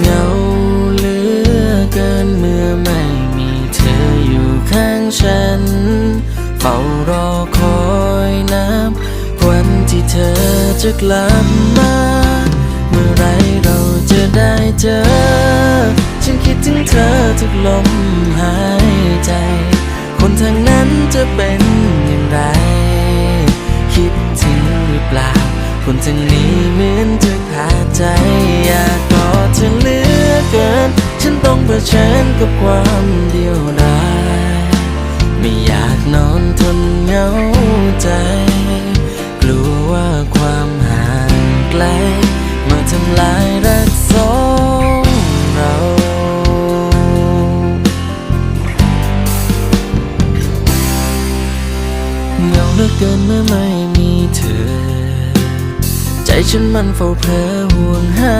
เหงาเหลือเกินเมื่อไม่มีเธออยู่ข้างฉัน เฝ้ารอคอยนับ วันที่เธอจะกลับมา เมื่อไรเราจะได้เจอ ฉันคิดถึงเธอทุกลมหายใจ คนทางนั้นจะเป็นอย่างไร คนทางนี้เหมือนจะขาดใจ อยากกอดเธอเหลือเกิน ฉันต้องเผชิญกับความเดียวดายไม่อยากนอนทนเหงาใจ กลัวว่าความห่างไกล มาทำลายรักสองเราเหงาเหลือเกินเมื่อไม่มีเธอ ฉันมันเฝ้าเพลอห่วงหา